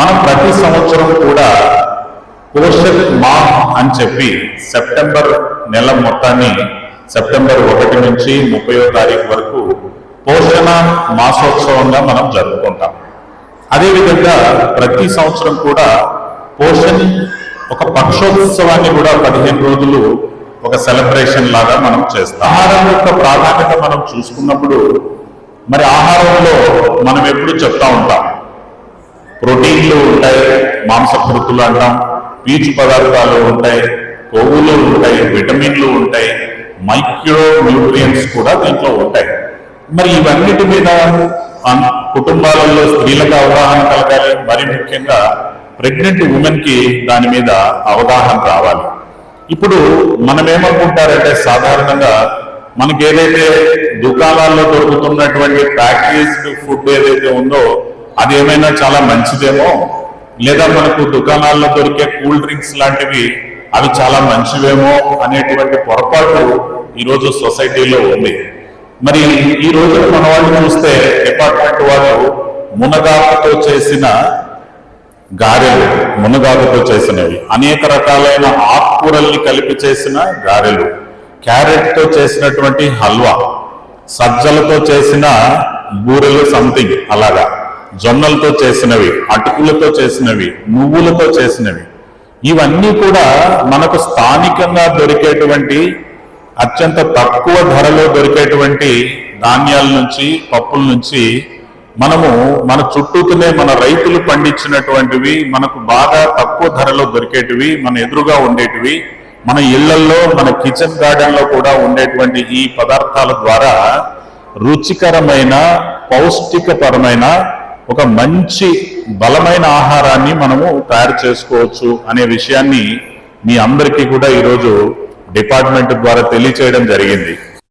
మనం ప్రతి సంవత్సరం కూడా పోషక్ మా అని చెప్పి సెప్టెంబర్ నెల మొత్తాన్ని సెప్టెంబర్ ఒకటి నుంచి ముప్పయో తారీఖు వరకు పోషణ మాసోత్సవంగా మనం జరుపుకుంటాం. అదేవిధంగా ప్రతి సంవత్సరం కూడా పోషణ్ ఒక పక్షోత్సవాన్ని కూడా పదిహేను రోజులు ఒక సెలబ్రేషన్ లాగా మనం చేస్తాం. ఆహారం యొక్క ప్రాధాన్యత మనం చూసుకున్నప్పుడు మరి ఆహారంలో మనం ఎప్పుడు చెప్తా ఉంటాం. ప్రోటీన్లు ఉంటాయి మాంసకృతులు అంటాం పీచు పదార్థాలు ఉంటాయి కొవ్వులు ఉంటాయి విటమిన్లు ఉంటాయి మైక్రో న్యూట్రియన్స్ కూడా దీంట్లో ఉంటాయి. మరి ఇవన్నిటి మీద కుటుంబాలలో స్త్రీలకు అవగాహన కలగాలి మరి ముఖ్యంగా ప్రెగ్నెంట్ ఉమెన్కి దాని మీద అవగాహన రావాలి. ఇప్పుడు మనం ఏమనుకుంటారంటే సాధారణంగా మనకి ఏదైతే దుకాణాల్లో దొరుకుతున్నటువంటి ప్యాకేజ్డ్ ఫుడ్ ఏదైతే ఉందో అది ఏమైనా చాలా మంచిదేమో? లేదా మనకు దుకాణాల్లో దొరికే కూల్ డ్రింక్స్ లాంటివి అవి చాలా మంచివేమో అనేటువంటి పొరపాటు ఈరోజు సొసైటీలో ఉంది. మరి ఈ రోజు మన వాళ్ళు చూస్తే డిపార్ట్మెంట్ వాళ్ళు మునగాకుతో చేసిన గారెలు మునగాకుతో చేసినవి. అనేక రకాలైన ఆకుకూరల్ని కలిపి చేసిన గారెలు. క్యారెట్తో చేసినటువంటి హల్వా సజ్జలతో చేసిన బూరెలు సంథింగ్ అలాగా. జొన్నలతో చేసినవి అటుకులతో చేసినవి నువ్వులతో చేసినవి. ఇవన్నీ కూడా మనకు స్థానికంగా దొరికేటువంటి అత్యంత తక్కువ ధరలో దొరికేటువంటి ధాన్యాల నుంచి పప్పుల నుంచి మనము మన చుట్టూతోనే మన రైతులు పండించినటువంటివి మనకు బాగా తక్కువ ధరలో దొరికేటివి మన ఎదురుగా ఉండేటివి మన ఇళ్ళల్లో మన కిచెన్ గార్డెన్లో కూడా ఉండేటువంటి ఈ పదార్థాల ద్వారా రుచికరమైన పౌష్టికపరమైన ఒక మంచి బలమైన ఆహారాన్ని మనము తయారు చేసుకోవచ్చు అనే విషయాన్ని మీ అందరికీ కూడా ఈరోజు డిపార్ట్మెంట్ ద్వారా తెలియచేయడం జరిగింది.